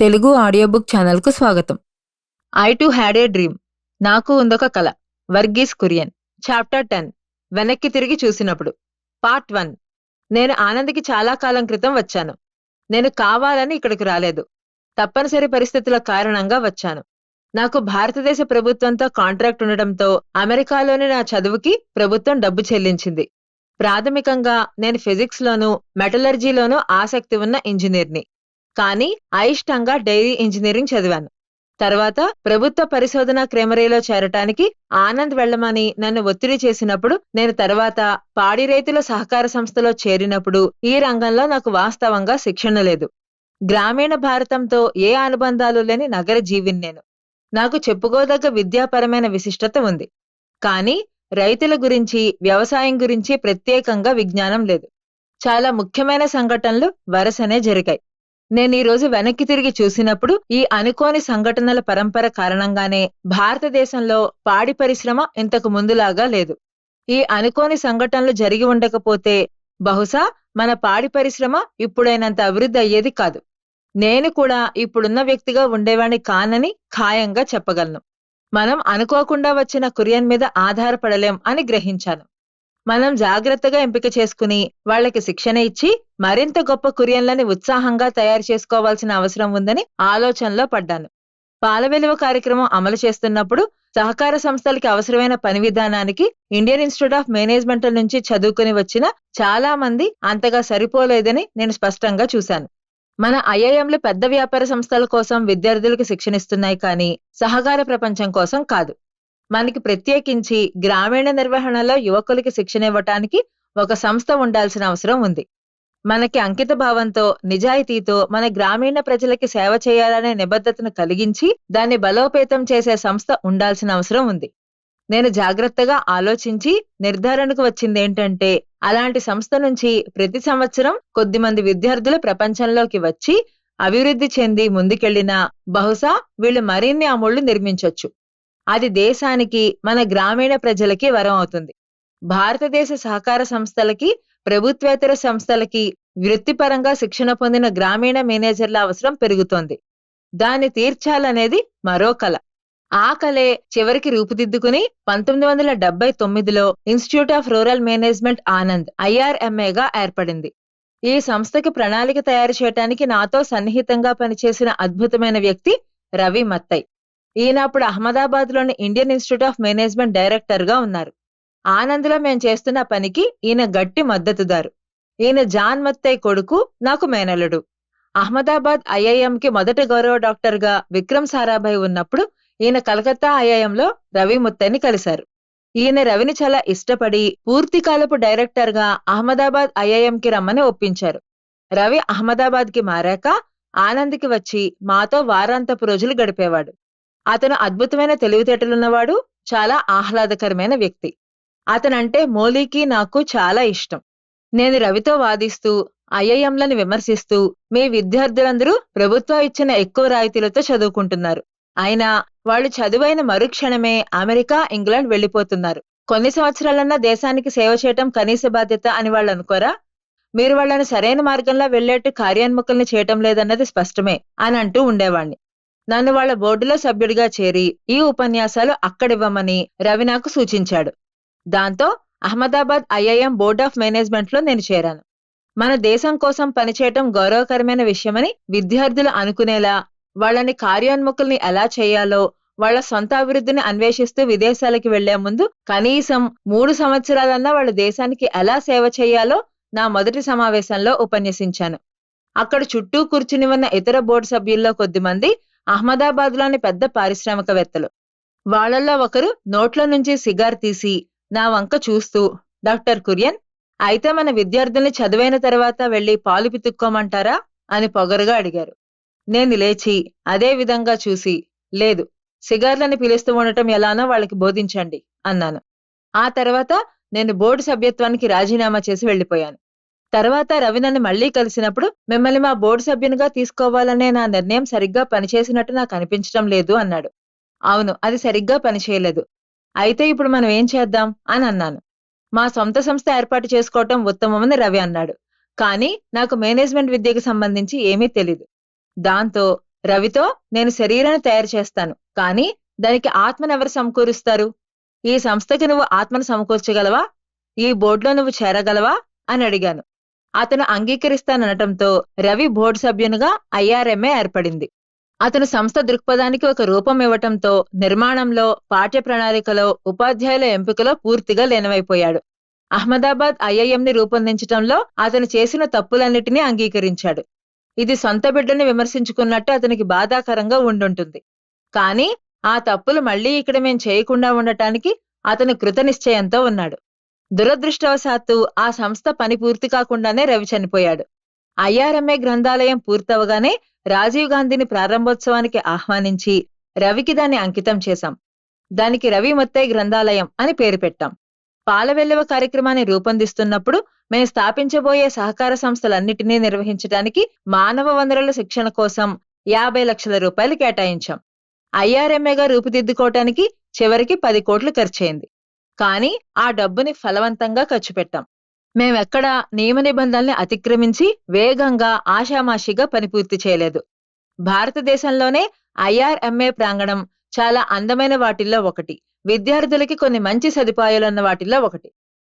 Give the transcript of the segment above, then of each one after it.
Telugu audio book ఛానల్కు స్వాగతం. I too had a dream. నాకు ఉందొక కల. వర్గీస్ కురియన్. Chapter ten. వెనక్కి తిరిగి చూసినప్పుడు. Part one. నేను ఆనంద్కి చాలా కాలం క్రితం వచ్చాను. నేను కావాలని ఇక్కడికి రాలేదు. తప్పనిసరి పరిస్థితుల కారణంగా వచ్చాను. నాకు భారతదేశ ప్రభుత్వంతో కాంట్రాక్ట్ ఉండడంతో అమెరికాలోని నా చదువుకి ప్రభుత్వం డబ్బు చెల్లించింది. ప్రాథమికంగా నేను ఫిజిక్స్ లోనూ మెటలర్జీలోనూ ఆసక్తి ఉన్న ఇంజనీర్ని. కానీ అయిష్టంగా డైరీ ఇంజనీరింగ్ చదివాను. తర్వాత ప్రభుత్వ పరిశోధన క్రెమరీలో చేరటానికి ఆనంద్ వెళ్ళమని నన్ను ఒత్తిడి చేసినప్పుడు నేను తర్వాత పాడి రైతుల సహకార సంస్థలో చేరినప్పుడు ఈ రంగంలో నాకు వాస్తవంగా శిక్షణ లేదు. గ్రామీణ భారతంతో ఏ అనుబంధాలు లేని నగర జీవిని నేను. నాకు చెప్పుకోదగ్గ విద్యాపరమైన విశిష్టత ఉంది. కానీ రైతుల గురించి వ్యవసాయం గురించి ప్రత్యేకంగా విజ్ఞానం లేదు. చాలా ముఖ్యమైన సంఘటనలు వరుసనే జరిగాయి. నేను ఈ రోజు వెనక్కి తిరిగి చూసినప్పుడు ఈ అనుకోని సంఘటనల పరంపర కారణంగానే భారతదేశంలో పాడి పరిశ్రమ ఇంతకు ముందులాగా లేదు. ఈ అనుకోని సంఘటనలు జరిగి ఉండకపోతే బహుశా మన పాడి పరిశ్రమ ఇప్పుడైనంత అభివృద్ధి అయ్యేది కాదు. నేను కూడా ఇప్పుడున్న వ్యక్తిగా ఉండేవాణ్ణి కానని ఖాయంగా చెప్పగలను. మనం అనుకోకుండా వచ్చిన కురియన్ మీద ఆధారపడలేం అని గ్రహించాను. మనం జాగ్రత్తగా ఎంపిక చేసుకుని వాళ్ళకి శిక్షణ ఇచ్చి మరింత గొప్ప కురియన్లని ఉత్సాహంగా తయారు చేసుకోవాల్సిన అవసరం ఉందని ఆలోచనలో పడ్డాను. పాల వెలువ కార్యక్రమం అమలు చేస్తున్నప్పుడు సహకార సంస్థలకి అవసరమైన పని విధానానికి ఇండియన్ ఇన్స్టిట్యూట్ ఆఫ్ మేనేజ్మెంట్ నుంచి చదువుకుని వచ్చిన చాలా మంది అంతగా సరిపోలేదని నేను స్పష్టంగా చూశాను. మన ఐఐఎంలు పెద్ద వ్యాపార సంస్థల కోసం విద్యార్థులకు శిక్షణ ఇస్తున్నాయి కానీ సహకార ప్రపంచం కోసం కాదు. మనకి ప్రత్యేకించి గ్రామీణ నిర్వహణలో యువకులకి శిక్షణ ఇవ్వటానికి ఒక సంస్థ ఉండాల్సిన అవసరం ఉంది. మనకి అంకిత భావంతో నిజాయితీతో మన గ్రామీణ ప్రజలకి సేవ చేయాలనే నిబద్ధతను కలిగించి దాన్ని బలోపేతం చేసే సంస్థ ఉండాల్సిన అవసరం ఉంది. నేను జాగ్రత్తగా ఆలోచించి నిర్ధారణకు వచ్చిందేంటంటే అలాంటి సంస్థ నుంచి ప్రతి సంవత్సరం కొద్దిమంది విద్యార్థులు ప్రపంచంలోకి వచ్చి అభివృద్ధి చెంది ముందుకెళ్ళినా బహుశా వీళ్ళు మరిన్ని అమూళ్ళు నిర్మించొచ్చు. అది దేశానికి మన గ్రామీణ ప్రజలకి వరం అవుతుంది. భారతదేశ సహకార సంస్థలకి ప్రభుత్వేతర సంస్థలకి వృత్తిపరంగా శిక్షణ పొందిన గ్రామీణ మేనేజర్ల అవసరం పెరుగుతోంది. దాన్ని తీర్చాలనేది మరో కళ ఆ కలే చివరికి రూపుదిద్దుకుని పంతొమ్మిది వందల డెబ్బై తొమ్మిదిలో institute of rural management Anand ఐఆర్ఎంఏగా ఏర్పడింది. ఈ సంస్థకి ప్రణాళిక తయారు చేయడానికి నాతో సన్నిహితంగా పనిచేసిన అద్భుతమైన వ్యక్తి రవి మత్తై. ఈయన అప్పుడు అహ్మదాబాద్లోని ఇండియన్ ఇన్స్టిట్యూట్ ఆఫ్ మేనేజ్మెంట్ డైరెక్టర్గా ఉన్నారు. ఆనంద్లో మేం చేస్తున్న పనికి ఈయన గట్టి మద్దతుదారు. ఈయన జాన్ మత్తయ్య కొడుకు నాకు మేనల్లుడు అహ్మదాబాద్ ఐఐఎంకి మొదటి గౌరవ డాక్టర్గా విక్రమ్ సారాభాయ్ ఉన్నప్పుడు ఈయన కలకత్తా ఐఐఎంలో రవి ముత్తైని కలిశారు. ఈయన రవిని చాలా ఇష్టపడి పూర్తికాలపు డైరెక్టర్గా అహ్మదాబాద్ ఐఐఎంకి రమ్మని ఒప్పించారు. రవి అహ్మదాబాద్కి మారాక ఆనంద్కి వచ్చి మాతో వారాంతపు రోజులు గడిపేవాడు. అతను అద్భుతమైన తెలివితేటలున్నవాడు చాలా ఆహ్లాదకరమైన వ్యక్తి. అతనంటే మోలీకి నాకు చాలా ఇష్టం. నేను రవితో వాదిస్తూ ఐఐఎంలను విమర్శిస్తూ మీ విద్యార్థులందరూ ప్రభుత్వం ఇచ్చిన ఎక్కువ రాయితీలతో చదువుకుంటున్నారు. అయినా వాళ్ళు చదువైన మరుక్షణమే అమెరికా ఇంగ్లాండ్ వెళ్ళిపోతున్నారు కొన్ని సంవత్సరాలన్నా దేశానికి సేవ చేయటం కనీస బాధ్యత అని వాళ్ళు అనుకోరా? మీరు వాళ్ళని సరైన మార్గంలో వెళ్ళేట్టు కార్యాన్ముఖుల్ని చేయటం లేదన్నది స్పష్టమే అని అంటూ ఉండేవాణ్ణి. నన్ను వాళ్ళ బోర్డులో సభ్యుడిగా చేరి ఈ ఉపన్యాసాలు అక్కడివ్వమని రవి నాకు సూచించాడు. దాంతో అహ్మదాబాద్ ఐఐఎం బోర్డ్ ఆఫ్ మేనేజ్మెంట్లో నేను చేరాను. మన దేశం కోసం పనిచేయటం గౌరవకరమైన విషయమని విద్యార్థులు అనుకునేలా వాళ్ళని కార్యోన్ముఖుల్ని ఎలా చేయాలో వాళ్ళ సొంత అభివృద్ధిని అన్వేషిస్తూ విదేశాలకి వెళ్ళే ముందు కనీసం మూడు సంవత్సరాలన్నా వాళ్ళ దేశానికి ఎలా సేవ చేయాలో నా మొదటి సమావేశంలో ఉపన్యసించాను. అక్కడ చుట్టూ కూర్చుని ఉన్న ఇతర బోర్డు సభ్యుల్లో కొద్దిమంది అహ్మదాబాద్లోని పెద్ద పారిశ్రామికవేత్తలు. వాళ్ళల్లో ఒకరు నోట్ల నుంచి సిగార్ తీసి నా వంక చూస్తూ డాక్టర్ కురియన్ అయితే మన విద్యార్థుల్ని చదువైన తర్వాత వెళ్ళి పాలు పితుక్కోమంటారా? అని పొగరుగా అడిగారు. నేను లేచి అదే విధంగా చూసి లేదు సిగార్లని పిలుస్తూ ఉండటం ఎలానో వాళ్ళకి బోధించండి అన్నాను. ఆ తర్వాత నేను బోర్డు సభ్యత్వానికి రాజీనామా చేసి వెళ్ళిపోయాను. తర్వాత రవి నన్ను మళ్ళీ కలిసినప్పుడు మిమ్మల్ని మా బోర్డు సభ్యునిగా తీసుకోవాలనే నా నిర్ణయం సరిగ్గా పనిచేసినట్టు నాకు అనిపించడం లేదు అన్నాడు. అవును అది సరిగ్గా పనిచేయలేదు. అయితే ఇప్పుడు మనం ఏం చేద్దాం? అని అన్నాను. మా సొంత సంస్థ ఏర్పాటు చేసుకోవటం ఉత్తమమని రవి అన్నాడు. కానీ నాకు మేనేజ్మెంట్ విద్యకు సంబంధించి ఏమీ తెలీదు. దాంతో రవితో నేను శరీరాన్ని తయారు చేస్తాను. కానీ దానికి ఆత్మను ఎవరు సమకూరుస్తారు? ఈ సంస్థకి నువ్వు ఆత్మను సమకూర్చగలవా? ఈ బోర్డులో నువ్వు చేరగలవా? అని అడిగాను. అతను అంగీకరిస్తాననటంతో రవి బోర్డు సభ్యునిగా ఐఆర్ఎంఏ ఏర్పడింది. అతను సంస్థ దృక్పథానికి ఒక రూపం ఇవ్వటంతో నిర్మాణంలో పాఠ్య ప్రణాళికలో ఉపాధ్యాయుల ఎంపికలో పూర్తిగా లీనమైపోయాడు. అహ్మదాబాద్ ఐఐఎంని రూపొందించటంలో అతను చేసిన తప్పులన్నిటినీ అంగీకరించాడు. ఇది సొంత బిడ్డని విమర్శించుకున్నట్టు అతనికి బాధాకరంగా ఉండుంటుంది. కానీ ఆ తప్పులు మళ్ళీ ఇక్కడ మేం చేయకుండా ఉండటానికి అతను కృతనిశ్చయంతో ఉన్నాడు. దురదృష్టవశాత్తు ఆ సంస్థ పని పూర్తి కాకుండానే రవి చనిపోయాడు. ఐఆర్ఎంఏ గ్రంథాలయం పూర్తవగానే రాజీవ్ గాంధీని ప్రారంభోత్సవానికి ఆహ్వానించి రవికి దాన్ని అంకితం చేశాం. దానికి రవి మొత్తై గ్రంథాలయం అని పేరు పెట్టాం. పాలవెల్లవ కార్యక్రమాన్ని రూపొందిస్తున్నప్పుడు మేము స్థాపించబోయే సహకార సంస్థలన్నిటినీ నిర్వహించడానికి మానవ వనరుల శిక్షణ కోసం యాభై లక్షల రూపాయలు కేటాయించాం. ఐఆర్ఎంఏగా రూపుదిద్దుకోవటానికి చివరికి పది కోట్లు ఖర్చయింది. కానీ ఆ డబ్బుని ఫలవంతంగా ఖర్చు పెట్టాం. మేమెక్కడ నియమ నిబంధనల్ని అతిక్రమించి వేగంగా ఆషామాషిగా పని పూర్తి చేయలేదు. భారతదేశంలోనే ఐఆర్ఎంఏ ప్రాంగణం చాలా అందమైన వాటిల్లో ఒకటి. విద్యార్థులకి కొన్ని మంచి సదుపాయాలున్న వాటిల్లో ఒకటి.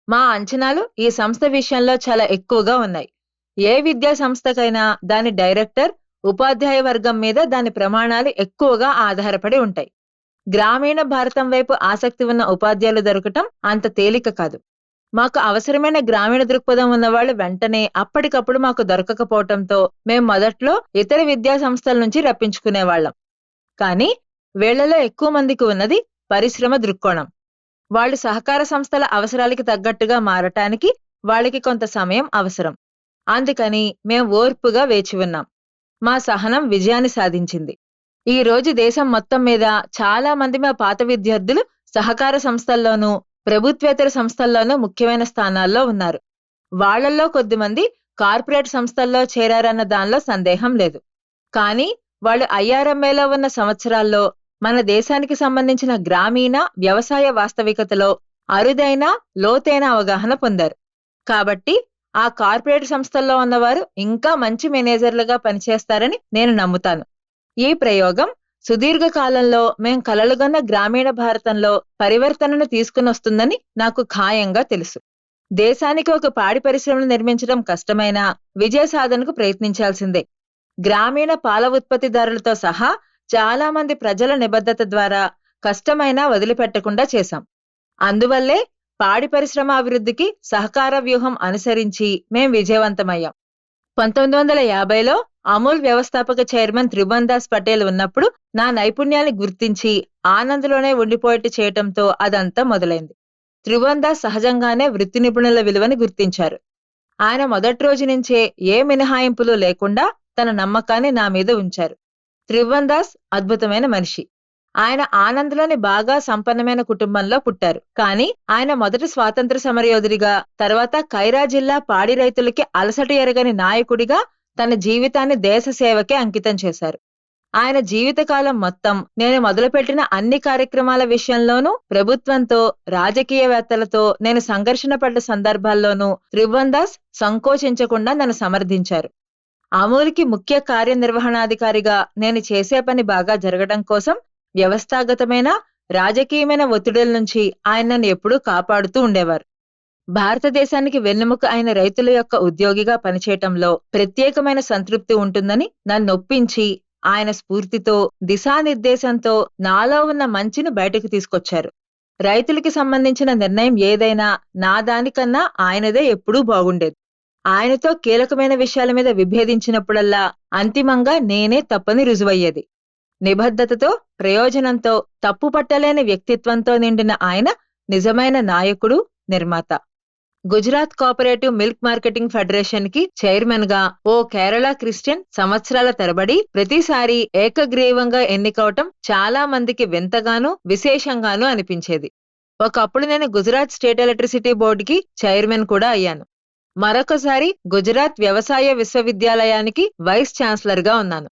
మా అంచనాలు ఈ సంస్థ విషయంలో చాలా ఎక్కువగా ఉన్నాయి. ఏ విద్యా సంస్థకైనా దాని డైరెక్టర్ ఉపాధ్యాయ వర్గం మీద దాని ప్రమాణాలు ఎక్కువగా ఆధారపడి ఉంటాయి. గ్రామీణ భారతం వైపు ఆసక్తి ఉన్న ఉపాధ్యాయులు దొరకటం అంత తేలిక కాదు. మాకు అవసరమైన గ్రామీణ దృక్పథం ఉన్నవాళ్ళు వెంటనే అప్పటికప్పుడు మాకు దొరకకపోవటంతో మేం మొదట్లో ఇతర విద్యా సంస్థల నుంచి రప్పించుకునేవాళ్ళం. కానీ వీళ్ళలో ఎక్కువ మందికి ఉన్నది పరిశ్రమ దృక్కోణం. వాళ్ళు సహకార సంస్థల అవసరాలకి తగ్గట్టుగా మారటానికి వాళ్ళకి కొంత సమయం అవసరం. అందుకని మేం ఓర్పుగా వేచి ఉన్నాం. మా సహనం విజయాన్ని సాధించింది. ఈ రోజు దేశం మొత్తం మీద చాలా మంది మా పాత విద్యార్థులు సహకార సంస్థల్లోనూ ప్రభుత్వేతర సంస్థల్లోనూ ముఖ్యమైన స్థానాల్లో ఉన్నారు. వాళ్ళల్లో కొద్దిమంది కార్పొరేట్ సంస్థల్లో చేరారన్న దానిలో సందేహం లేదు. కానీ వాళ్ళు ఐఆర్ఎంఏలో ఉన్న సంవత్సరాల్లో మన దేశానికి సంబంధించిన గ్రామీణ వ్యవసాయ వాస్తవికతలో అరుదైన లోతైన అవగాహన పొందారు. కాబట్టి ఆ కార్పొరేట్ సంస్థల్లో ఉన్నవారు ఇంకా మంచి మేనేజర్లుగా పనిచేస్తారని నేను నమ్ముతాను. ఈ ప్రయోగం సుదీర్ఘ కాలంలో మేం కలలుగన్న గ్రామీణ భారతంలో పరివర్తనను తీసుకునొస్తుందని నాకు ఖాయంగా తెలుసు. దేశానికి ఒక పాడి పరిశ్రమను నిర్మించడం కష్టమైనా విజయ సాధనకు ప్రయత్నించాల్సిందే. గ్రామీణ పాల ఉత్పత్తిదారులతో సహా చాలా మంది ప్రజల నిబద్ధత ద్వారా కష్టమైనా వదిలిపెట్టకుండా చేశాం. అందువల్లే పాడి పరిశ్రమ అభివృద్ధికి సహకార వ్యూహం అనుసరించి మేం విజయవంతమయ్యాం. పంతొమ్మిది వందల యాభైలో అమూల్ వ్యవస్థాపక చైర్మన్ త్రిభువన్ దాస్ పటేల్ ఉన్నప్పుడు నా నైపుణ్యాన్ని గుర్తించి ఆనంద్లోనే ఉండిపోయేట్టు చేయటంతో అదంతా మొదలైంది. త్రిభువన్ దాస్ సహజంగానే వృత్తి నిపుణుల విలువని గుర్తించారు. ఆయన మొదటి రోజు నుంచే ఏ మినహాయింపులు లేకుండా తన నమ్మకాన్ని నా మీద ఉంచారు. త్రివన్ దాస్ అద్భుతమైన మనిషి. ఆయన ఆనంద్లోని బాగా సంపన్నమైన కుటుంబంలో పుట్టారు. కానీ ఆయన మొదటి స్వాతంత్ర సమరయోధుడిగా తర్వాత కైరా జిల్లా పాడి రైతులకి అలసట ఎరగని నాయకుడిగా తన జీవితాన్ని దేశ సేవకే అంకితం చేశారు. ఆయన జీవితకాలం మొత్తం నేను మొదలుపెట్టిన అన్ని కార్యక్రమాల విషయంలోనూ ప్రభుత్వంతో రాజకీయవేత్తలతో నేను సంఘర్షణ పడ్డ సందర్భాల్లోనూ త్రిభువన్ దాస్ సంకోచించకుండా నన్ను సమర్థించారు. అమూల్కి ముఖ్య కార్యనిర్వహణాధికారిగా నేను చేసే పని బాగా జరగడం కోసం వ్యవస్థాగతమైన రాజకీయమైన ఒత్తిడుల నుంచి ఆయన నన్ను ఎప్పుడూ కాపాడుతూ ఉండేవారు. భారతదేశానికి వెన్నెముక అయిన రైతుల యొక్క ఉద్యోగిగా పనిచేయటంలో ప్రత్యేకమైన సంతృప్తి ఉంటుందని నన్ను ఒప్పించి ఆయన స్ఫూర్తితో దిశానిర్దేశంతో నాలో ఉన్న మంచిని బయటకు తీసుకొచ్చారు. రైతులకి సంబంధించిన నిర్ణయం ఏదైనా నా దానికన్నా ఆయనదే ఎప్పుడూ బాగుండేది. ఆయనతో కీలకమైన విషయాల మీద విభేదించినప్పుడల్లా అంతిమంగా నేనే తప్పని రుజువయ్యేది. నిబద్ధతతో ప్రయోజనంతో తప్పు పట్టలేని వ్యక్తిత్వంతో నిండిన ఆయన నిజమైన నాయకుడు నిర్మాత. గుజరాత్ కోఆపరేటివ్ మిల్క్ మార్కెటింగ్ ఫెడరేషన్కి చైర్మన్గా ఓ కేరళ క్రిస్టియన్ సంవత్సరాల తరబడి ప్రతిసారి ఏకగ్రీవంగా ఎన్నికవటం చాలా మందికి వింతగానూ విశేషంగానూ అనిపించేది. ఒకప్పుడు నేను గుజరాత్ స్టేట్ ఎలక్ట్రిసిటీ బోర్డుకి చైర్మన్ కూడా అయ్యాను. మరొకసారి గుజరాత్ వ్యవసాయ విశ్వవిద్యాలయానికి వైస్ ఛాన్సలర్గా ఉన్నాను.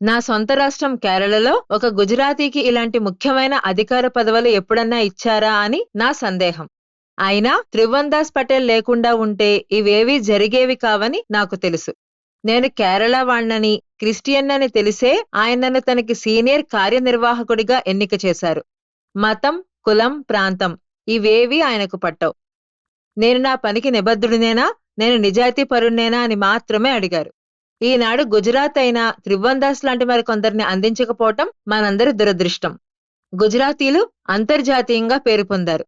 నా సొంత రాష్ట్రం కేరళలో ఒక గుజరాతీకి ఇలాంటి ముఖ్యమైన అధికార పదవులు ఎప్పుడన్నా ఇచ్చారా అని నా సందేహం. అయినా త్రివందాస్ పటేల్ లేకుండా ఉంటే ఇవేవీ జరిగేవి కావని నాకు తెలుసు. నేను కేరళ వాణ్ణని క్రిస్టియన్ అని తెలిసే ఆయన నన్ను తనకి సీనియర్ కార్యనిర్వాహకుడిగా ఎన్నిక చేశారు. మతం కులం ప్రాంతం ఇవేవీ ఆయనకు పట్టవు. నేను నా పనికి నిబద్ధుడినేనా? నేను నిజాయితీ పరుణ్ణేనా అని మాత్రమే అడిగారు. ఈనాడు గుజరాత్ అయినా త్రివందాస్ లాంటి మరి కొందరిని అందించకపోవటం మనందరి దురదృష్టం. గుజరాతీలు అంతర్జాతీయంగా పేరు పొందారు.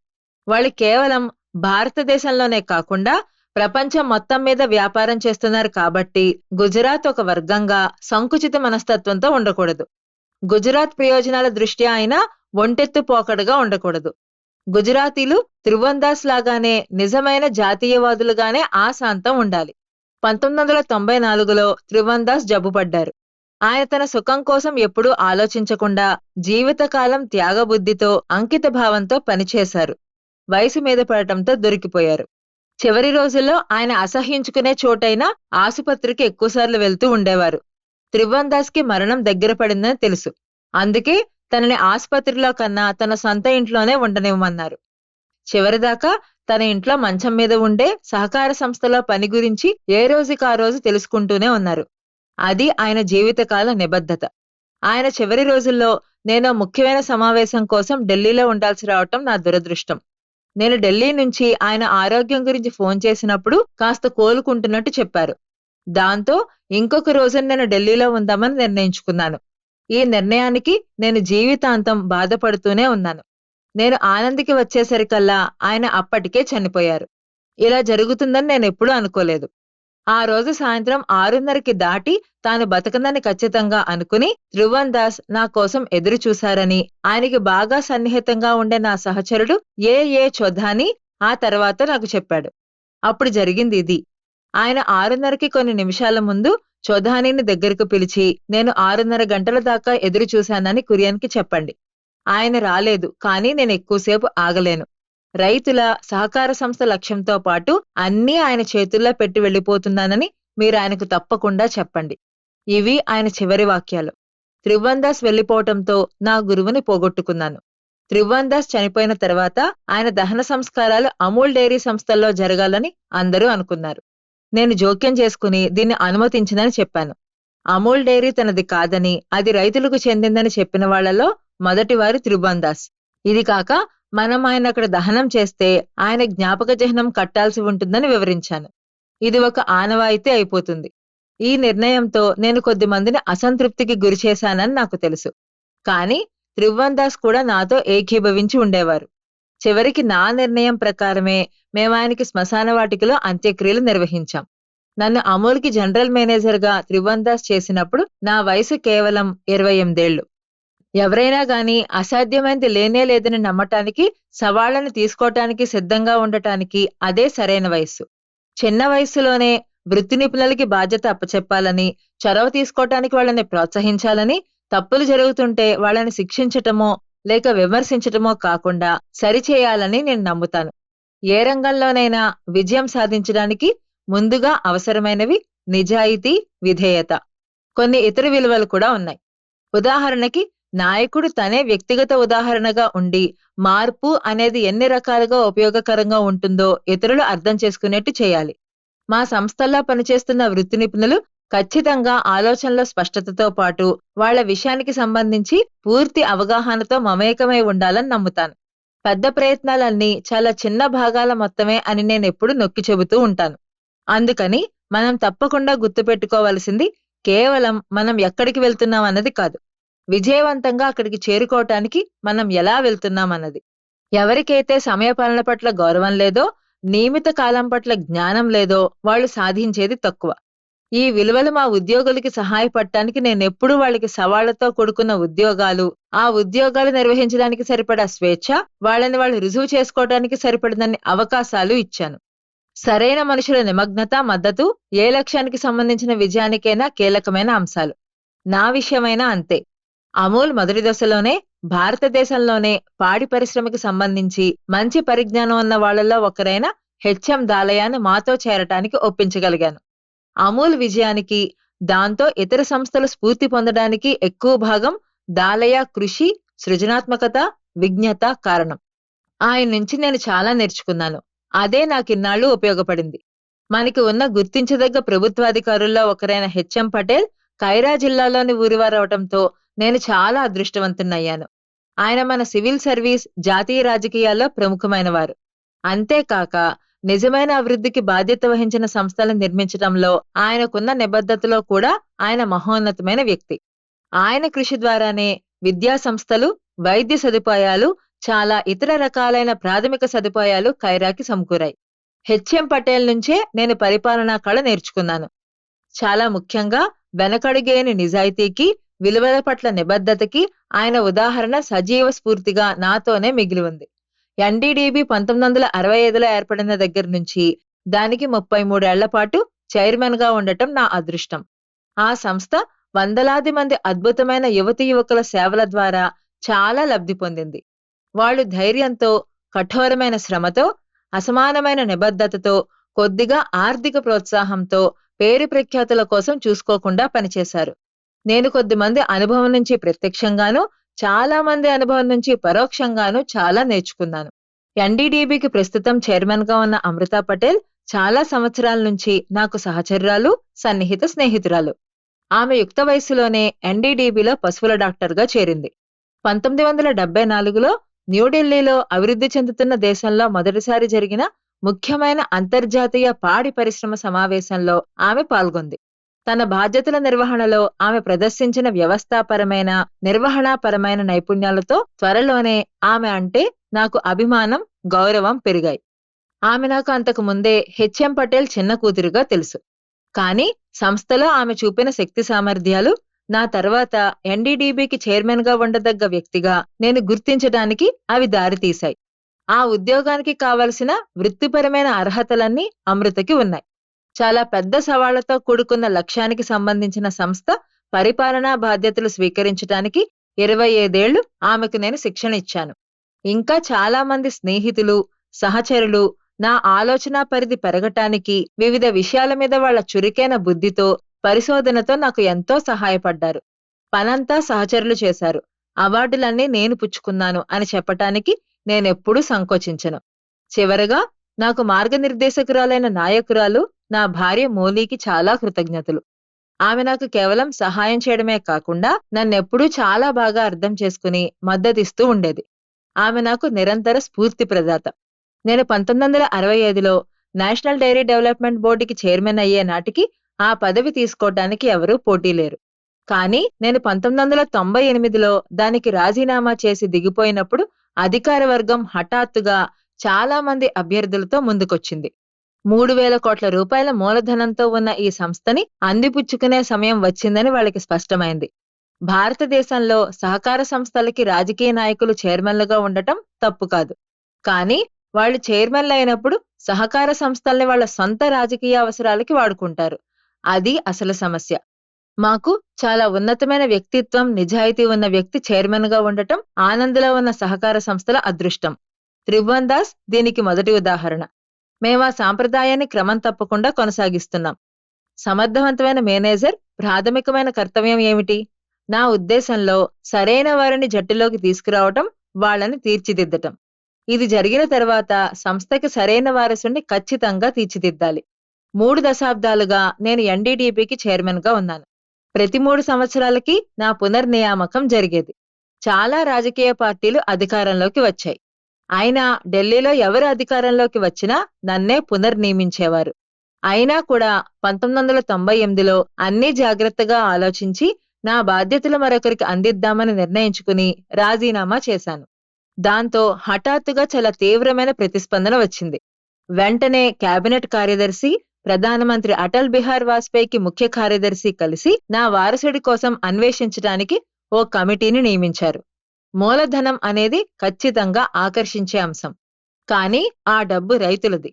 వాళ్ళు కేవలం భారతదేశంలోనే కాకుండా ప్రపంచం మొత్తం మీద వ్యాపారం చేస్తున్నారు కాబట్టి గుజరాత్ ఒక వర్గంగా సంకుచిత మనస్తత్వంతో ఉండకూడదు. గుజరాత్ ప్రయోజనాల దృష్ట్యా అయినా ఒంటెత్తు పోకడగా ఉండకూడదు. గుజరాతీలు త్రివందాస్ లాగానే నిజమైన జాతీయవాదులుగానే ఆశాంతం ఉండాలి. పంతొమ్మిది వందల తొంభై నాలుగులో త్రివందాస్ జబ్బుపడ్డారు. ఆయన తన సుఖం కోసం ఎప్పుడూ ఆలోచించకుండా జీవితకాలం త్యాగబుద్ధితో అంకిత భావంతో పనిచేశారు. వయసు మీద పడటంతో దొరికిపోయారు. చివరి రోజుల్లో ఆయన అసహ్యించుకునే చోటైనా ఆసుపత్రికి ఎక్కువసార్లు వెళ్తూ ఉండేవారు. త్రిభువన్దాస్కి మరణం దగ్గర పడిందని తెలుసు. అందుకే తనని ఆసుపత్రిలో కన్నా తన సొంత ఇంట్లోనే ఉండనివ్వమన్నారు. చివరిదాకా తన ఇంట్లో మంచం మీద ఉండే సహకార సంస్థలో పని గురించి ఏ రోజుకి ఆ రోజు తెలుసుకుంటూనే ఉన్నారు. అది ఆయన జీవితకాల నిబద్ధత. ఆయన చివరి రోజుల్లో నేను ముఖ్యమైన సమావేశం కోసం ఢిల్లీలో ఉండాల్సి రావటం నా దురదృష్టం. నేను ఢిల్లీ నుంచి ఆయన ఆరోగ్యం గురించి ఫోన్ చేసినప్పుడు కాస్త కోలుకుంటున్నట్టు చెప్పారు. దాంతో ఇంకొక రోజు నేను ఢిల్లీలో ఉందామని నిర్ణయించుకున్నాను. ఈ నిర్ణయానికి నేను జీవితాంతం బాధపడుతూనే ఉన్నాను. నేను ఆనందికి వచ్చేసరికల్లా ఆయన అప్పటికే చనిపోయారు. ఇలా జరుగుతుందని నేను ఎప్పుడూ అనుకోలేదు. ఆ రోజు సాయంత్రం ఆరున్నరకి దాటి తాను బతకనని ఖచ్చితంగా అనుకుని ధ్రువన్ దాస్ నా కోసం ఎదురు చూశారని ఆయనకి బాగా సన్నిహితంగా ఉండే నా సహచరుడు ఏ ఏ చొధాని ఆ తర్వాత నాకు చెప్పాడు. అప్పుడు జరిగింది ఇది. ఆయన ఆరున్నరకి కొన్ని నిమిషాల ముందు చొధానీని దగ్గరకు పిలిచి నేను ఆరున్నర గంటల దాకా ఎదురు చూశానని కురియన్కి చెప్పండి. ఆయన రాలేదు కానీ నేను ఎక్కువసేపు ఆగలేను. రైతుల సహకార సంస్థ లక్ష్యంతో పాటు అన్నీ ఆయన చేతుల్లో పెట్టి వెళ్ళిపోతున్నానని మీరు ఆయనకు తప్పకుండా చెప్పండి. ఇవి ఆయన చివరి వాక్యాలు. త్రివందాస్ వెళ్ళిపోవటంతో నా గురువుని పోగొట్టుకున్నాను. త్రివందాస్ చనిపోయిన తర్వాత ఆయన దహన సంస్కారాలు అమూల్ డైరీ సంస్థల్లో జరగాలని అందరూ అనుకున్నారు. నేను జోక్యం చేసుకుని దీన్ని అనుమతించిందని చెప్పాను. అమూల్ డైరీ తనది కాదని అది రైతులకు చెందిందని చెప్పిన వాళ్ళలో మొదటివారు త్రిభువన్దాస్ ఇది కాక మనం ఆయన అక్కడ దహనం చేస్తే ఆయన జ్ఞాపక చిహ్నం కట్టాల్సి ఉంటుందని వివరించాను. ఇది ఒక ఆనవాయితీ అయిపోతుంది. ఈ నిర్ణయంతో నేను కొద్ది మందిని అసంతృప్తికి గురి చేశానని నాకు తెలుసు. కానీ త్రిభువన్ దాస్ కూడా నాతో ఏకీభవించి ఉండేవారు. చివరికి నా నిర్ణయం ప్రకారమే మేము ఆయనకి శ్మశాన వాటికలో అంత్యక్రియలు నిర్వహించాం. నన్ను అమూల్కి జనరల్ మేనేజర్గా త్రిభువన్ దాస్ చేసినప్పుడు నా వయసు కేవలం ఇరవై ఎనిమిదేళ్ళు ఎవరైనా కానీ అసాధ్యమైనది లేనే లేదని నమ్మటానికి సవాళ్ళను తీసుకోవటానికి సిద్ధంగా ఉండటానికి అదే సరైన వయస్సు. చిన్న వయస్సులోనే వృత్తి నిపుణులకి బాధ్యత అప్పచెప్పాలని చొరవ తీసుకోవటానికి వాళ్ళని ప్రోత్సహించాలని తప్పులు జరుగుతుంటే వాళ్ళని శిక్షించటమో లేక విమర్శించటమో కాకుండా సరిచేయాలని నేను నమ్ముతాను. ఏ రంగంలోనైనా విజయం సాధించడానికి ముందుగా అవసరమైనవి నిజాయితీ విధేయత. కొన్ని ఇతర విలువలు కూడా ఉన్నాయి. ఉదాహరణకి నాయకుడు తనే వ్యక్తిగత ఉదాహరణగా ఉండి మార్పు అనేది ఎన్ని రకాలుగా ఉపయోగకరంగా ఉంటుందో ఇతరులు అర్థం చేసుకునేట్టు చేయాలి. మా సంస్థల్లో పనిచేస్తున్న వృత్తి నిపుణులు ఖచ్చితంగా ఆలోచనలో స్పష్టతతో పాటు వాళ్ళ విషయానికి సంబంధించి పూర్తి అవగాహనతో మమేకమై ఉండాలని నమ్ముతాను. పెద్ద ప్రయత్నాలన్నీ చాలా చిన్న భాగాల మొత్తమే అని నేను ఎప్పుడు నొక్కి చెబుతూ ఉంటాను. అందుకని మనం తప్పకుండా గుర్తుపెట్టుకోవలసింది కేవలం మనం ఎక్కడికి వెళ్తున్నాం అన్నది కాదు. విజయవంతంగా అక్కడికి చేరుకోవటానికి మనం ఎలా వెళ్తున్నాం అన్నది. ఎవరికైతే సమయపాలన పట్ల గౌరవం లేదో నియమిత కాలం పట్ల జ్ఞానం లేదో వాళ్ళు సాధించేది తక్కువ. ఈ విలువలు మా ఉద్యోగులకి సహాయపడటానికి నేనెప్పుడూ వాళ్ళకి సవాళ్ళతో కూడుకున్న ఉద్యోగాలు ఆ ఉద్యోగాలు నిర్వహించడానికి సరిపడా స్వేచ్ఛ వాళ్ళని వాళ్ళు రుజువు చేసుకోవడానికి సరిపడదని అవకాశాలు ఇచ్చాను. సరైన మనుషుల నిమగ్నత మద్దతు ఏ లక్ష్యానికి సంబంధించిన విజయానికైనా కీలకమైన అంశాలు. నా విషయమైనా అంతే. అమూల్ మొదటి దశలోనే భారతదేశంలోనే పాడి పరిశ్రమకి సంబంధించి మంచి పరిజ్ఞానం ఉన్న వాళ్ళలో ఒకరైన హెచ్ఎం దాలయాను మాతో చేరటానికి ఒప్పించగలిగాను. అమూల్ విజయానికి దాంతో ఇతర సంస్థలు స్ఫూర్తి పొందడానికి ఎక్కువ భాగం దాలయ కృషి సృజనాత్మకత విజ్ఞత కారణం. ఆయన నుంచి నేను చాలా నేర్చుకున్నాను. అదే నాకిన్నాళ్ళు ఉపయోగపడింది. మనకి ఉన్న గుర్తించదగ్గ ప్రభుత్వాధికారుల్లో ఒకరైన హెచ్ఎం పటేల్ కైరా జిల్లాలోని ఊరివారవటంతో నేను చాలా అదృష్టవంతున్నయ్యాను ఆయన మన సివిల్ సర్వీస్ జాతీయ రాజకీయాల్లో ప్రముఖమైన వారు అంతేకాక నిజమైన అభివృద్ధికి బాధ్యత వహించిన సంస్థలను నిర్మించడంలో ఆయనకున్న నిబద్ధతలో కూడా ఆయన మహోన్నతమైన వ్యక్తి. ఆయన కృషి ద్వారానే విద్యా సంస్థలు వైద్య సదుపాయాలు చాలా ఇతర రకాలైన ప్రాథమిక సదుపాయాలు కైరాకి సమకూరాయి. హెచ్ఎం పటేల్ నుంచే నేను పరిపాలనా కళ నేర్చుకున్నాను. చాలా ముఖ్యంగా వెనకడుగేని నిజాయితీకి విలువల పట్ల నిబద్ధతకి ఆయన ఉదాహరణ సజీవ స్ఫూర్తిగా నాతోనే మిగిలి ఉంది. ఎన్డీడీబీ పంతొమ్మిది వందల అరవై ఐదులో ఏర్పడిన దగ్గర నుంచి దానికి ముప్పై మూడేళ్ళ పాటు చైర్మన్గా ఉండటం నా అదృష్టం. ఆ సంస్థ వందలాది మంది అద్భుతమైన యువతి యువకుల సేవల ద్వారా చాలా లబ్ధి పొందింది. వాళ్ళు ధైర్యంతో కఠోరమైన శ్రమతో అసమానమైన నిబద్ధతతో కొద్దిగా ఆర్థిక ప్రోత్సాహంతో పేరు ప్రఖ్యాతుల కోసం చూసుకోకుండా పనిచేశారు. నేను కొద్దిమంది అనుభవం నుంచి ప్రత్యక్షంగాను చాలా మంది అనుభవం నుంచి పరోక్షంగాను చాలా నేర్చుకున్నాను. ఎన్డీడీబీకి ప్రస్తుతం చైర్మన్గా ఉన్న అమృతా పటేల్ చాలా సంవత్సరాల నుంచి నాకు సహచరురాలు సన్నిహిత స్నేహితురాలు. ఆమె యుక్త వయసులోనే ఎన్డీడీబీలో పశువుల డాక్టర్గా చేరింది. పంతొమ్మిది వందల డెబ్బై నాలుగులో న్యూఢిల్లీలో అభివృద్ధి చెందుతున్న దేశంలో మొదటిసారి జరిగిన ముఖ్యమైన అంతర్జాతీయ పాడి పరిశ్రమ సమావేశంలో ఆమె పాల్గొంది. తన బాధ్యతల నిర్వహణలో ఆమె ప్రదర్శించిన వ్యవస్థాపరమైన నిర్వహణాపరమైన నైపుణ్యాలతో త్వరలోనే ఆమె అంటే నాకు అభిమానం గౌరవం పెరిగాయి. ఆమె నాకు అంతకు ముందే హెచ్ఎం పటేల్ చిన్న కూతురుగా తెలుసు. కానీ సంస్థలో ఆమె చూపిన శక్తి సామర్థ్యాలు నా తర్వాత ఎన్డీడీబీకి చైర్మన్గా ఉండదగ్గ వ్యక్తిగా నేను గుర్తించడానికి అవి దారితీశాయి. ఆ ఉద్యోగానికి కావలసిన వృత్తిపరమైన అర్హతలన్నీ అమృతకి ఉన్నాయి. చాలా పెద్ద సవాళ్ళతో కూడుకున్న లక్ష్యానికి సంబంధించిన సంస్థ పరిపాలనా బాధ్యతలు స్వీకరించడానికి ఇరవై ఐదేళ్ళు ఆమెకు నేను శిక్షణ ఇచ్చాను ఇంకా చాలా మంది స్నేహితులు సహచరులు నా ఆలోచన పరిధి పెరగటానికి వివిధ విషయాల మీద వాళ్ళ చురుకైన బుద్ధితో పరిశోధనతో నాకు ఎంతో సహాయపడ్డారు. పనంతా సహచరులు చేశారు. అవార్డులన్నీ నేను పుచ్చుకున్నాను అని చెప్పటానికి నేనెప్పుడూ సంకోచించను. చివరగా నాకు మార్గనిర్దేశకురాలైన నాయకురాలు నా భార్య మోలీకి చాలా కృతజ్ఞతలు. ఆమె నాకు కేవలం సహాయం చేయడమే కాకుండా నన్నెప్పుడూ చాలా బాగా అర్థం చేసుకుని మద్దతిస్తూ ఉండేది. ఆమె నాకు నిరంతర స్ఫూర్తి ప్రదాత. నేను పంతొమ్మిది వందల అరవై ఐదులో నేషనల్ డైరీ డెవలప్మెంట్ బోర్డుకి చైర్మన్ అయ్యే నాటికి ఆ పదవి తీసుకోవటానికి ఎవరూ పోటీ లేరు. కానీ నేను పంతొమ్మిది వందల తొంభై ఎనిమిదిలో దానికి రాజీనామా చేసి దిగిపోయినప్పుడు అధికార వర్గం హఠాత్తుగా చాలా మంది అభ్యర్థులతో ముందుకొచ్చింది. మూడు వేల కోట్ల రూపాయల మూలధనంతో ఉన్న ఈ సంస్థని అందిపుచ్చుకునే సమయం వచ్చిందని వాళ్ళకి స్పష్టమైంది. భారతదేశంలో సహకార సంస్థలకి రాజకీయ నాయకులు చైర్మన్లుగా ఉండటం తప్పు కాదు. కానీ వాళ్ళు చైర్మన్లు అయినప్పుడు సహకార సంస్థల్ని వాళ్ళ సొంత రాజకీయ అవసరాలకి వాడుకుంటారు. అది అసలు సమస్య. మాకు చాలా ఉన్నతమైన వ్యక్తిత్వం నిజాయితీ ఉన్న వ్యక్తి చైర్మన్గా ఉండటం ఆనందలో ఉన్న సహకార సంస్థల అదృష్టం. త్రిభువన్ దాస్ దీనికి మొదటి ఉదాహరణ. మేము ఆ సాంప్రదాయాన్ని క్రమం తప్పకుండా కొనసాగిస్తున్నాం. సమర్థవంతమైన మేనేజర్ ప్రాథమికమైన కర్తవ్యం ఏమిటి? నా ఉద్దేశంలో సరైన వారిని జట్టులోకి తీసుకురావటం వాళ్ళని తీర్చిదిద్దటం. ఇది జరిగిన తర్వాత సంస్థకి సరైన వారసుని ఖచ్చితంగా తీర్చిదిద్దాలి. మూడు దశాబ్దాలుగా నేను ఎన్డీడీపీకి చైర్మన్గా ఉన్నాను. ప్రతి మూడు సంవత్సరాలకి నా పునర్నియామకం జరిగేది. చాలా రాజకీయ పార్టీలు అధికారంలోకి వచ్చాయి. అయినా ఢిల్లీలో ఎవరు అధికారంలోకి వచ్చినా నన్నే పునర్నియమించేవారు. అయినా కూడా పంతొమ్మిది వందల తొంభై ఎనిమిదిలో అన్ని జాగ్రత్తగా ఆలోచించి నా బాధ్యతలు మరొకరికి అందిద్దామని నిర్ణయించుకుని రాజీనామా చేశాను. దాంతో హఠాత్తుగా చాలా తీవ్రమైన ప్రతిస్పందన వచ్చింది. వెంటనే కేబినెట్ కార్యదర్శి ప్రధానమంత్రి అటల్ బిహార్ వాజ్పేయికి ముఖ్య కార్యదర్శి కలిసి నా వారసుడి కోసం అన్వేషించడానికి ఓ కమిటీని నియమించారు. మూలధనం అనేది ఖచ్చితంగా ఆకర్షించే అంశం. కానీ ఆ డబ్బు రైతులది.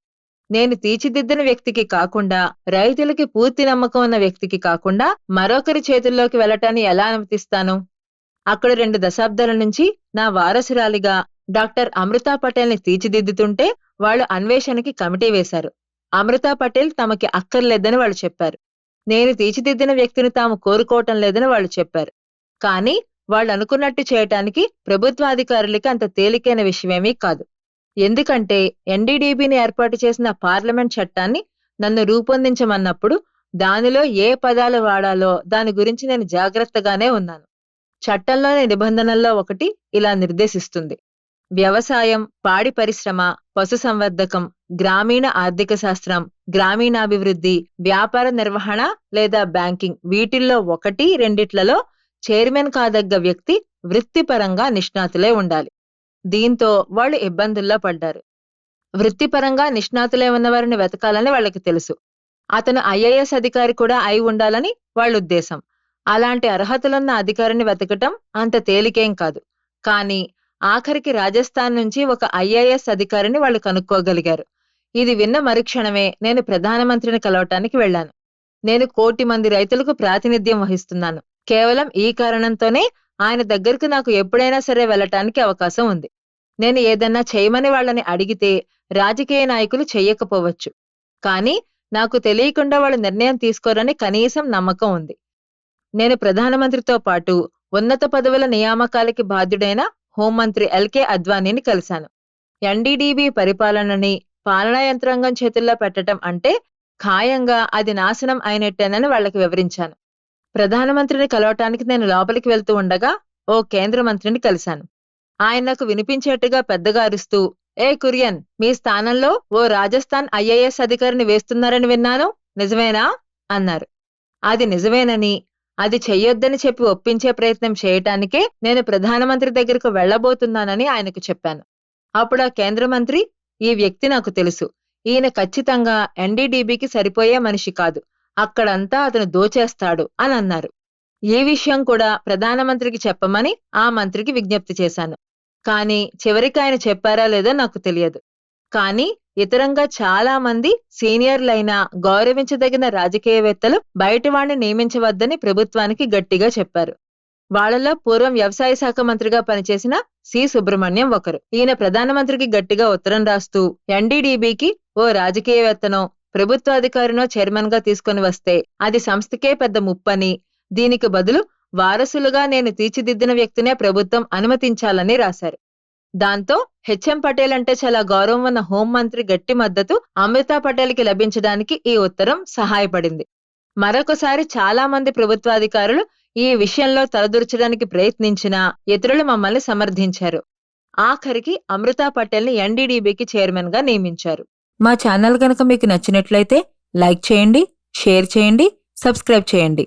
నేను తీర్చిదిద్దిన వ్యక్తికి కాకుండా రైతులకి పూర్తి నమ్మకం ఉన్న వ్యక్తికి కాకుండా మరొకరి చేతుల్లోకి వెళ్ళటాన్ని ఎలా అనుమతిస్తాను? అక్కడ రెండు దశాబ్దాల నుంచి నా వారసురాలిగా డాక్టర్ అమృతా పటేల్ని తీర్చిదిద్దుతుంటే వాళ్ళు అన్వేషణకి కమిటీ వేశారు. అమృతా పటేల్ తమకి అక్కర్లేదని వాళ్ళు చెప్పారు. నేను తీర్చిదిద్దిన వ్యక్తిని తాము కోరుకోవటం లేదని వాళ్ళు చెప్పారు. కానీ వాళ్ళు అనుకున్నట్టు చేయటానికి ప్రభుత్వాధికారులకి అంత తేలికైన విషయమేమీ కాదు. ఎందుకంటే ఎన్డీడీబీని ఏర్పాటు చేసిన పార్లమెంట్ చట్టాన్ని నన్ను రూపొందించమన్నప్పుడు దానిలో ఏ పదాలు వాడాలో దాని గురించి నేను జాగ్రత్తగానే ఉన్నాను. చట్టంలోని నిబంధనల్లో ఒకటి ఇలా నిర్దేశిస్తుంది. వ్యవసాయం పాడి పరిశ్రమ పశు సంవర్ధకం గ్రామీణ ఆర్థిక శాస్త్రం గ్రామీణాభివృద్ధి వ్యాపార నిర్వహణ లేదా బ్యాంకింగ్ వీటిల్లో ఒకటి రెండిట్లలో చైర్మన్ కాదగ్గ వ్యక్తి వృత్తిపరంగా నిష్ణాతులే ఉండాలి. దీంతో వాళ్ళు ఇబ్బందుల్లో పడ్డారు. వృత్తిపరంగా నిష్ణాతులే ఉన్నవారిని వెతకాలని వాళ్ళకి తెలుసు. అతను ఐఏఎస్ అధికారి కూడా అయి ఉండాలని వాళ్ళ ఉద్దేశం. అలాంటి అర్హతలున్న అధికారిని వెతకటం అంత తేలికేం కాదు. కానీ ఆఖరికి రాజస్థాన్ నుంచి ఒక ఐఏఎస్ అధికారిని వాళ్ళు కనుక్కోగలిగారు. ఇది విన్న మరుక్షణమే నేను ప్రధానమంత్రిని కలవటానికి వెళ్ళాను. నేను కోటి మంది రైతులకు ప్రాతినిధ్యం వహిస్తున్నాను. కేవలం ఈ కారణంతోనే ఆయన దగ్గరికి నాకు ఎప్పుడైనా సరే వెళ్ళటానికి అవకాశం ఉంది. నేను ఏదన్నా చేయమని వాళ్ళని అడిగితే రాజకీయ నాయకులు చెయ్యకపోవచ్చు కానీ నాకు తెలియకుండా వాళ్ళు నిర్ణయం తీసుకోరని కనీసం నమ్మకం ఉంది. నేను ప్రధానమంత్రితో పాటు ఉన్నత పదవుల నియామకాలకి బాధ్యుడైన హోంమంత్రి ఎల్కే అద్వానీని కలిశాను. ఎన్డీడీబీ పరిపాలనని పాలనా యంత్రాంగం చేతుల్లో పెట్టడం అంటే ఖాయంగా అది నాశనం అయినట్టేనని వాళ్ళకి వివరించాను. ప్రధానమంత్రిని కలవటానికి నేను లోపలికి వెళ్తూ ఉండగా ఓ కేంద్ర మంత్రిని కలిశాను. ఆయన నాకు వినిపించేట్టుగా పెద్దగా అరుస్తూ ఏ కురియన్ మీ స్థానంలో ఓ రాజస్థాన్ ఐఏఎస్ అధికారిని వేస్తున్నారని విన్నాను నిజమేనా? అన్నారు. అది నిజమేనని అది చెయ్యొద్దని చెప్పి ఒప్పించే ప్రయత్నం చేయటానికే నేను ప్రధానమంత్రి దగ్గరకు వెళ్ళబోతున్నానని ఆయనకు చెప్పాను. అప్పుడు ఆ కేంద్ర మంత్రి ఈ వ్యక్తి నాకు తెలుసు. ఈయన ఖచ్చితంగా ఎన్డీడీబీకి సరిపోయే మనిషి కాదు. అక్కడంతా అతను దోచేస్తాడు అని అన్నారు ఈ విషయం కూడా ప్రధానమంత్రికి చెప్పమని ఆ మంత్రికి విజ్ఞప్తి చేశాను. కానీ చివరికి ఆయన చెప్పారా లేదో నాకు తెలియదు. కానీ ఇతరంగా చాలా మంది సీనియర్లైన గౌరవించదగిన రాజకీయవేత్తలు బయటవాణ్ణి నియమించవద్దని ప్రభుత్వానికి గట్టిగా చెప్పారు. వాళ్ళలో పూర్వం వ్యవసాయ శాఖ మంత్రిగా పనిచేసిన సి. సుబ్రహ్మణ్యం ఒకరు. ఈయన ప్రధానమంత్రికి గట్టిగా ఉత్తరం రాస్తూ ఎన్డీడీబీకి ఓ రాజకీయవేత్తనో ప్రభుత్వాధికారినో చైర్మన్గా తీసుకొని వస్తే అది సంస్థకే పెద్ద ముప్పని. దీనికి బదులు వారసులుగా నేను తీర్చిదిద్దిన వ్యక్తినే ప్రభుత్వం అనుమతించాలని రాశారు. దాంతో హెచ్ఎం పటేల్ అంటే చాలా గౌరవం ఉన్న హోంమంత్రి గట్టి మద్దతు అమృతా పటేల్కి లభించడానికి ఈ ఉత్తరం సహాయపడింది. మరొకసారి చాలా మంది ప్రభుత్వాధికారులు ఈ విషయంలో తలదూర్చడానికి ప్రయత్నించినా ఇతరులు మమ్మల్ని సమర్థించారు. ఆఖరికి అమృతా పటేల్ని ఎన్డీడీబీకి చైర్మన్గా నియమించారు. మా ఛానల్ కనుక మీకు నచ్చినట్లయితే లైక్ చేయండి షేర్ చేయండి సబ్స్క్రైబ్ చేయండి.